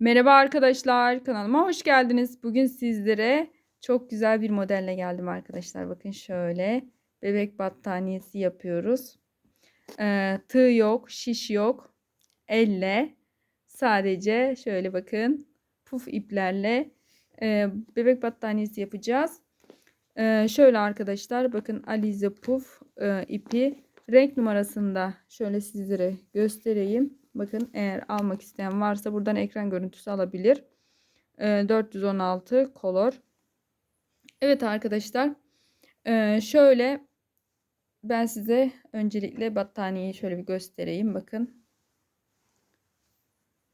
Merhaba arkadaşlar, kanalıma hoş geldiniz. Bugün sizlere çok güzel bir modelle geldim arkadaşlar. Bakın şöyle bebek battaniyesi yapıyoruz. Ee, tığ yok, şiş yok. Elle sadece şöyle bakın puf iplerle e, bebek battaniyesi yapacağız. Ee, şöyle arkadaşlar bakın Alize puf e, ipi renk numarasında şöyle sizlere göstereyim. Bakın eğer almak isteyen varsa buradan ekran görüntüsü alabilir. E, 416 color. Evet arkadaşlar. E, şöyle ben size öncelikle battaniyeyi şöyle bir göstereyim. Bakın.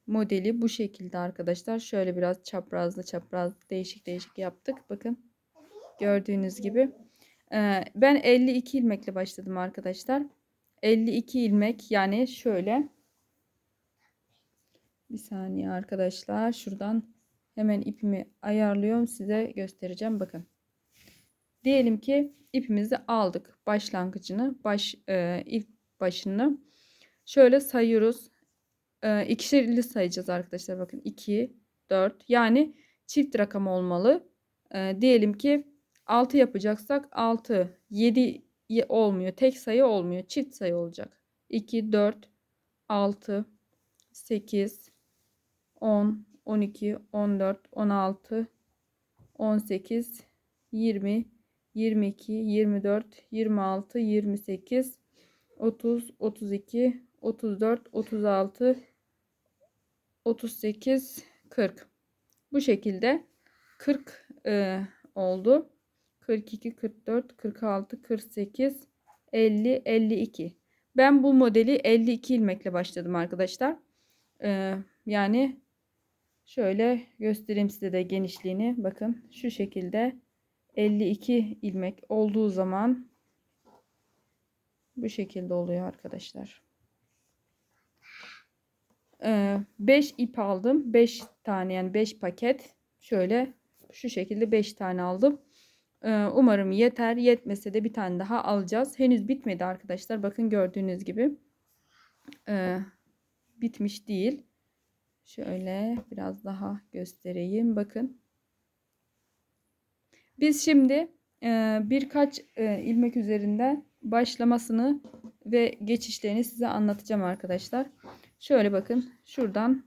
Modeli bu şekilde arkadaşlar. Şöyle biraz çaprazlı çapraz değişik değişik yaptık. Bakın. Gördüğünüz gibi. E, ben 52 ilmekle başladım arkadaşlar. 52 ilmek yani şöyle bir saniye arkadaşlar. Şuradan hemen ipimi ayarlıyorum. Size göstereceğim. Bakın. Diyelim ki ipimizi aldık. Başlangıcını, baş e, ilk başını şöyle sayıyoruz. E, ikişerli sayacağız arkadaşlar. Bakın 2, 4. Yani çift rakam olmalı. E, diyelim ki 6 yapacaksak 6, 7 olmuyor. Tek sayı olmuyor. Çift sayı olacak. 2, 4, 6, 8, 10, 12, 14, 16, 18, 20, 22, 24, 26, 28, 30, 32, 34, 36, 38, 40. Bu şekilde 40 e, oldu. 42, 44, 46, 48, 50, 52. Ben bu modeli 52 ilmekle başladım arkadaşlar. Ee, yani Şöyle göstereyim size de genişliğini. Bakın şu şekilde 52 ilmek olduğu zaman bu şekilde oluyor arkadaşlar. 5 ee, ip aldım. 5 tane yani 5 paket. Şöyle şu şekilde 5 tane aldım. Ee, umarım yeter. Yetmese de bir tane daha alacağız. Henüz bitmedi arkadaşlar. Bakın gördüğünüz gibi. Ee, bitmiş değil. Şöyle biraz daha göstereyim. Bakın. Biz şimdi e, birkaç e, ilmek üzerinden başlamasını ve geçişlerini size anlatacağım arkadaşlar. Şöyle bakın. Şuradan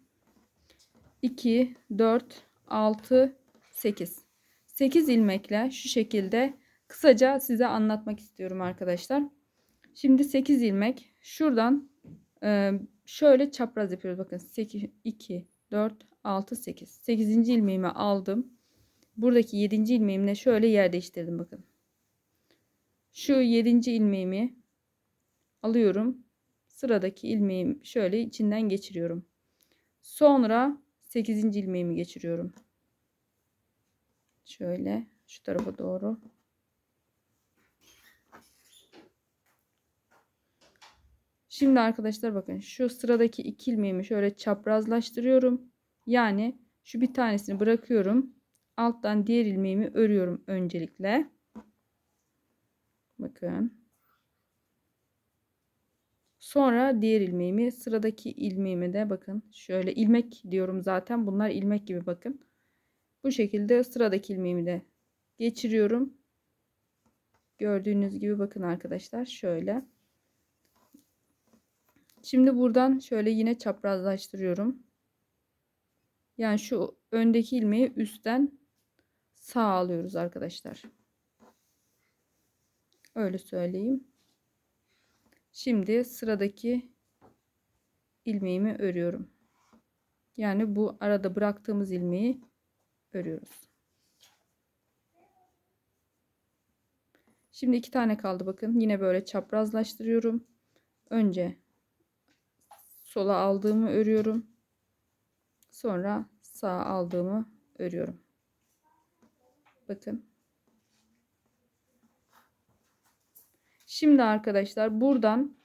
2, 4, 6, 8. 8 ilmekle şu şekilde kısaca size anlatmak istiyorum arkadaşlar. Şimdi 8 ilmek şuradan e, şöyle çapraz yapıyoruz. Bakın 8, 2, 4, 6, 8. 8. ilmeğimi aldım. Buradaki 7. ilmeğimle şöyle yer değiştirdim. Bakın. Şu 7. ilmeğimi alıyorum. Sıradaki ilmeğim şöyle içinden geçiriyorum. Sonra 8. ilmeğimi geçiriyorum. Şöyle şu tarafa doğru. Şimdi arkadaşlar bakın şu sıradaki iki ilmeğimi şöyle çaprazlaştırıyorum. Yani şu bir tanesini bırakıyorum. Alttan diğer ilmeğimi örüyorum öncelikle. Bakın. Sonra diğer ilmeğimi sıradaki ilmeğime de bakın şöyle ilmek diyorum zaten bunlar ilmek gibi bakın. Bu şekilde sıradaki ilmeğimi de geçiriyorum. Gördüğünüz gibi bakın arkadaşlar şöyle. Şimdi buradan şöyle yine çaprazlaştırıyorum. Yani şu öndeki ilmeği üstten sağ alıyoruz arkadaşlar. Öyle söyleyeyim. Şimdi sıradaki ilmeğimi örüyorum. Yani bu arada bıraktığımız ilmeği örüyoruz. Şimdi iki tane kaldı bakın. Yine böyle çaprazlaştırıyorum. Önce sola aldığımı örüyorum. Sonra sağa aldığımı örüyorum. Bakın. Şimdi arkadaşlar buradan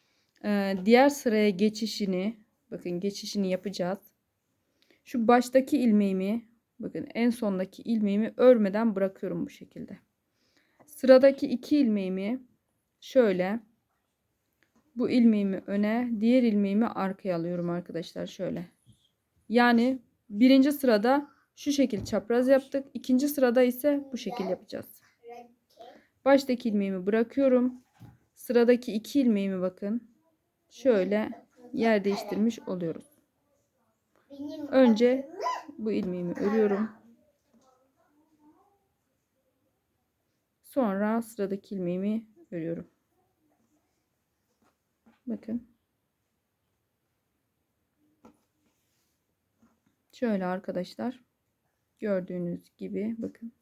e, diğer sıraya geçişini bakın geçişini yapacağız. Şu baştaki ilmeğimi bakın en sondaki ilmeğimi örmeden bırakıyorum bu şekilde. Sıradaki iki ilmeğimi şöyle bu ilmeğimi öne, diğer ilmeğimi arkaya alıyorum arkadaşlar şöyle. Yani Birinci sırada şu şekil çapraz yaptık. İkinci sırada ise bu şekil yapacağız. Baştaki ilmeğimi bırakıyorum. Sıradaki iki ilmeğimi bakın. Şöyle yer değiştirmiş oluyoruz. Önce bu ilmeğimi örüyorum. Sonra sıradaki ilmeğimi örüyorum. Bakın. Şöyle arkadaşlar. Gördüğünüz gibi bakın.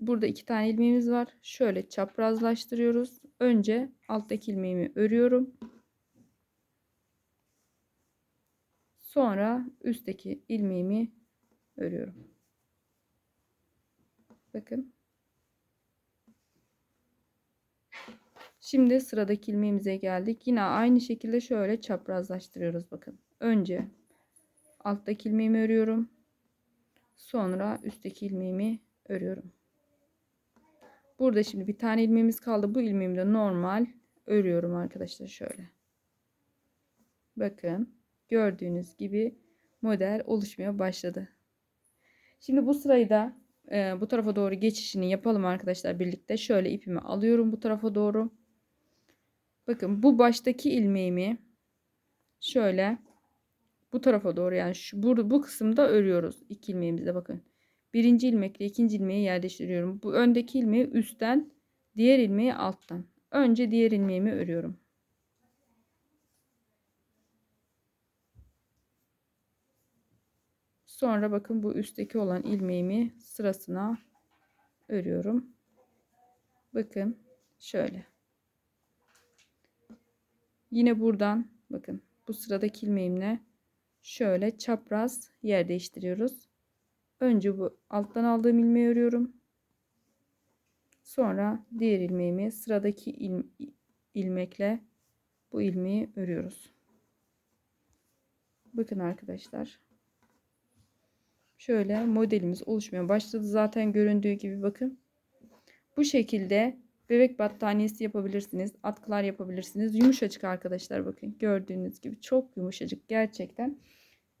Burada iki tane ilmeğimiz var. Şöyle çaprazlaştırıyoruz. Önce alttaki ilmeğimi örüyorum. Sonra üstteki ilmeğimi örüyorum. Bakın. Şimdi sıradaki ilmeğimize geldik. Yine aynı şekilde şöyle çaprazlaştırıyoruz bakın. Önce alttaki ilmeğimi örüyorum. Sonra üstteki ilmeğimi örüyorum. Burada şimdi bir tane ilmeğimiz kaldı. Bu ilmeğimi de normal örüyorum arkadaşlar şöyle. Bakın gördüğünüz gibi model oluşmaya başladı. Şimdi bu sırayı da e, bu tarafa doğru geçişini yapalım arkadaşlar birlikte. Şöyle ipimi alıyorum bu tarafa doğru. Bakın bu baştaki ilmeğimi şöyle bu tarafa doğru yani şu bu, bu kısımda örüyoruz. İki ilmeğimizde bakın. Birinci ilmekle ikinci ilmeği yerleştiriyorum. Bu öndeki ilmeği üstten, diğer ilmeği alttan. Önce diğer ilmeğimi örüyorum. Sonra bakın bu üstteki olan ilmeğimi sırasına örüyorum. Bakın şöyle. Yine buradan bakın bu sıradaki ilmeğimle şöyle çapraz yer değiştiriyoruz. Önce bu alttan aldığım ilmeği örüyorum. Sonra diğer ilmeğimi sıradaki il, ilmekle bu ilmeği örüyoruz. Bakın arkadaşlar. Şöyle modelimiz oluşmaya başladı. Zaten göründüğü gibi bakın. Bu şekilde bebek battaniyesi yapabilirsiniz. Atkılar yapabilirsiniz. Yumuşacık arkadaşlar bakın. Gördüğünüz gibi çok yumuşacık gerçekten.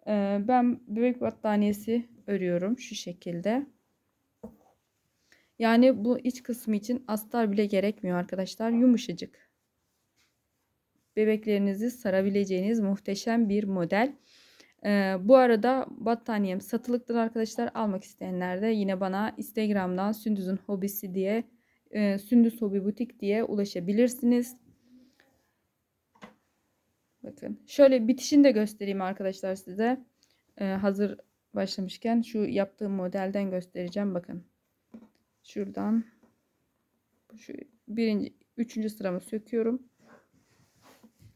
Ee, ben bebek battaniyesi örüyorum şu şekilde. Yani bu iç kısmı için astar bile gerekmiyor arkadaşlar. Yumuşacık. Bebeklerinizi sarabileceğiniz muhteşem bir model. Ee, bu arada battaniyem satılıktır arkadaşlar. Almak isteyenler de yine bana Instagram'dan Sündüz'ün hobisi diye e, Sündüz Hobi Butik diye ulaşabilirsiniz. Bakın şöyle bitişini de göstereyim arkadaşlar size. Ee, hazır başlamışken şu yaptığım modelden göstereceğim. Bakın. Şuradan şu birinci, üçüncü sıramı söküyorum.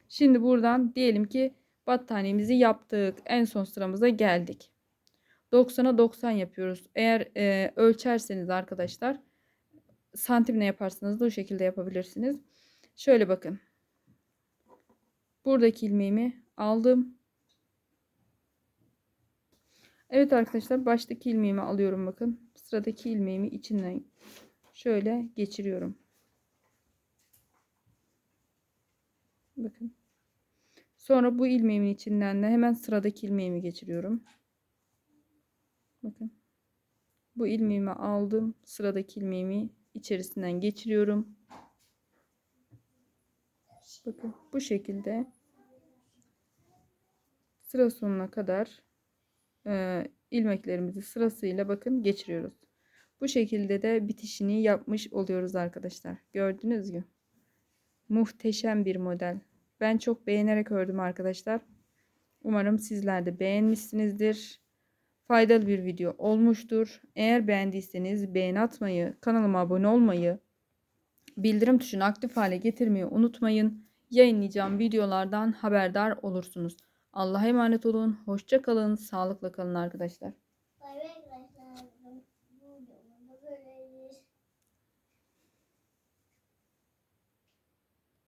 Şimdi buradan diyelim ki battaniyemizi yaptık. En son sıramıza geldik. 90'a 90 yapıyoruz. Eğer e, ölçerseniz arkadaşlar santimle yaparsanız da o şekilde yapabilirsiniz. Şöyle bakın. Buradaki ilmeğimi aldım. Evet arkadaşlar baştaki ilmeğimi alıyorum bakın. Sıradaki ilmeğimi içinden şöyle geçiriyorum. Bakın. Sonra bu ilmeğimin içinden de hemen sıradaki ilmeğimi geçiriyorum. Bakın. Bu ilmeğimi aldım. Sıradaki ilmeğimi içerisinden geçiriyorum. Bakın bu şekilde sıra sonuna kadar e, ilmeklerimizi sırasıyla bakın geçiriyoruz. Bu şekilde de bitişini yapmış oluyoruz arkadaşlar. Gördünüz mü? Muhteşem bir model. Ben çok beğenerek ördüm arkadaşlar. Umarım sizler de beğenmişsinizdir. Faydalı bir video olmuştur. Eğer beğendiyseniz beğen atmayı, kanalıma abone olmayı, bildirim tuşunu aktif hale getirmeyi unutmayın. Yayınlayacağım videolardan haberdar olursunuz. Allah'a emanet olun. Hoşça kalın. Sağlıkla kalın arkadaşlar. Bay bay.